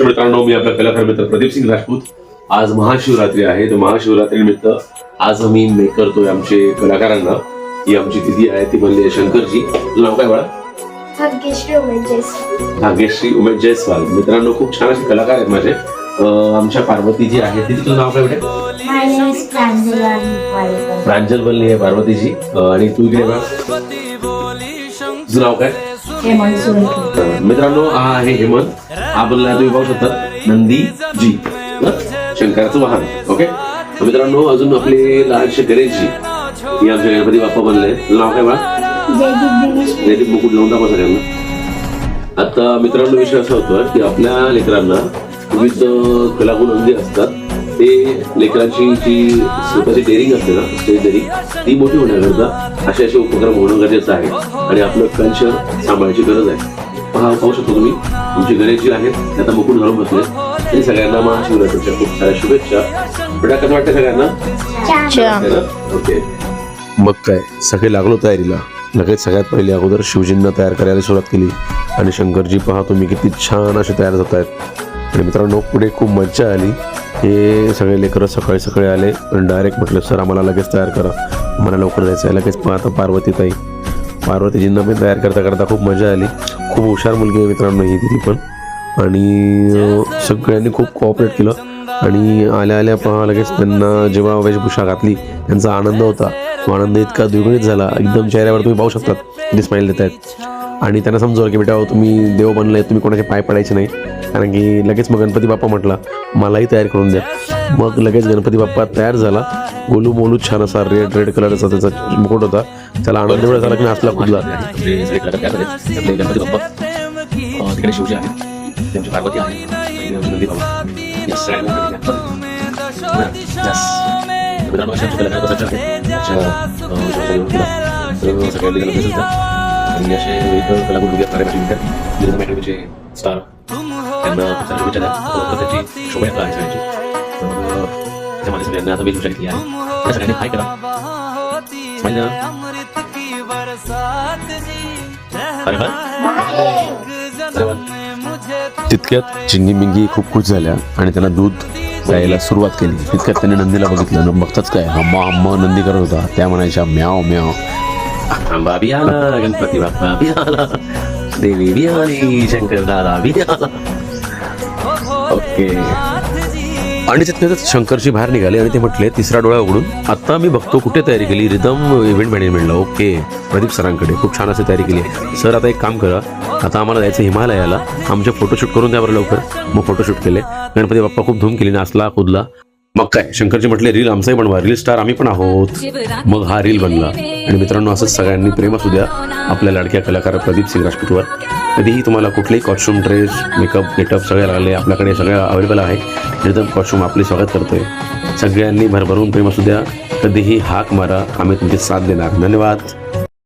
नमस्कार मित्रांनो मी आपला कलाकार मित्र प्रदीप सिंग राजपूत. आज महाशिवरात्री आहे तर महाशिवरात्री निमित्त आज आम्ही मेक करतोय आमचे कलाकारांना. ही आमची दिदी आहे ती म्हणली शंकरजी. तुझं नाव काय बाळा? भाग्यश्री उमेश जयस्वाल. मित्रांनो खूप छान असे कलाकार आहेत माझे. आमच्या पार्वती जी आहे तिथे तुझं नाव काय बेटे? प्रांजल बनली आहे पार्वतीजी. आणि तू इकडे तुझं नाव काय? मित्रांनो हा आहे हेमंत. हा बनला तुम्ही पाहू शकता नंदी जी. शंकराचं वाहन. ओके? तर मित्रांनो अजून आपले लहानशे गणेशजी हे आमचे गणपती बाप्पा बनले. नाव काय दिनेश. जयदीप मुकुट लावून दाखवा सगळ्यांना. आता मित्रांनो विषय असा होतो की आपल्या लेकरांना विविध कलागुण असतात. ते लेकरांची जी स्वतःची डेअरिंग असते ना स्टेज डेअरिंग ती मोठी होण्याकरता असे असे उपक्रम होणं गरजेचं आहे. आणि आपलं कल्चर सांभाळायची गरज आहे. पहा पाहू शकतो तुम्ही तुमचे गणेश जे आहेत ते आता मुकुट घालून बसले. ते सगळ्यांना महाशिवरात्रीच्या खूप साऱ्या शुभेच्छा. बेटा कसं वाटतं सगळ्यांना? ओके. मग काय सगळे लागलो तयारीला. लगेच सगळ्यात पहिले अगोदर शिवजींना तयार करायला सुरुवात केली. आणि शंकरजी पहा तुम्ही किती छान असे तयार होत आहेत आणि मित्रांनो पुढे खूप मज्जा आली. हे सगळे लेकरं सकाळी सकाळी आले. आणि डायरेक्ट म्हटलं सर आम्हाला लगेच तयार करा. मला लवकर जायचं आहे. लगेच पाहता पार्वती ताई. पार्वतीजींना पण तयार करता करता खूप मजा आली. खूप हुशार मुलगी आहे मित्रांनो ही तिथे पण. आणि सगळ्यांनी खूप कोऑपरेट केलं. आणि आल्या आल्या पहा लगेच त्यांना जेव्हा वेशभूषा घातली त्यांचा आनंद होता. तो आनंद इतका द्विगुणित झाला. एकदम चेहऱ्यावर तुम्ही पाहू शकतात. स्माईल देत आहेत आणि त्यांना समजवलं की बेटा हो, तुम्ही देव बनलाय तुम्ही कोणाचे पाय पडायचे नाही. कारण की लगेच मग गणपती बाप्पा म्हटला मलाही तयार करून द्या. मग लगेच गणपती बाप्पा तयार झाला. गोलू मोलू छान असा रेड रेड कलरचा त्याचा मुकुट होता. त्याला आनंद एवढा झाला की नाचला कुदला तिकडे शिवजी आहे पार्वती. मित्रांनो, अशा आणि असे विविध कलागुण उभी असणारे माझे विद्यार्थी विविध अकॅडमीचे स्टार त्यांना खूप त्याची शोभायात्रा आहे सगळ्यांची माझ्या सगळ्यांना आता वेळ घेतली आहे. त्या सगळ्यांनी हाय करा. स्माईल तितक्यात चिंगी मिंगी खूप खुश झाल्या आणि त्यांना दूध द्यायला सुरुवात केली. तितक्यात त्याने नंदीला बघितलं. न बघताच काय? हम्मा हम्मा नंदी करत होता. त्या म्हणायच्या म्याव म्याव आंबा बी आला गणपती बाप्पा बी देवी बी शंकर दादा बी ओके आणि तितक्यातच शंकरजी बाहेर निघाले आणि ते म्हटले तिसरा डोळा उघडून आता मी बघतो कुठे तयारी केली रिदम इव्हेंट मॅनेजमेंटला ओके. प्रदीप सरांकडे खूप छान अशी तयारी केली आहे. सर आता एक काम करा. आता आम्हाला जायचं हिमालयाला. आमचे फोटोशूट करून द्या बरं लवकर. मग फोटोशूट केले. गणपती बाप्पा खूप धूम केली नाचला कुदला. मग काय शंकरजी म्हटले रील आमचाही बनवा रील स्टार आम्ही पण आहोत. मग हा रील बनला. आणि मित्रांनो असंच सगळ्यांनी प्रेम असू द्या. आपल्या लाडक्या कलाकार प्रदीप सिंग राजपूतवर. कधीही तुम्हाला कुठलेही कॉस्ट्युम ड्रेस मेकअप गेटअप सगळे लागले आपल्याकडे सगळं अवेलेबल आहे. एकदम कॉस्ट्युम आपले स्वागत करतोय. सगळ्यांनी भरभरून प्रेम असू द्या. कधीही हाक मारा. आम्ही तुमची साथ देणार. धन्यवाद.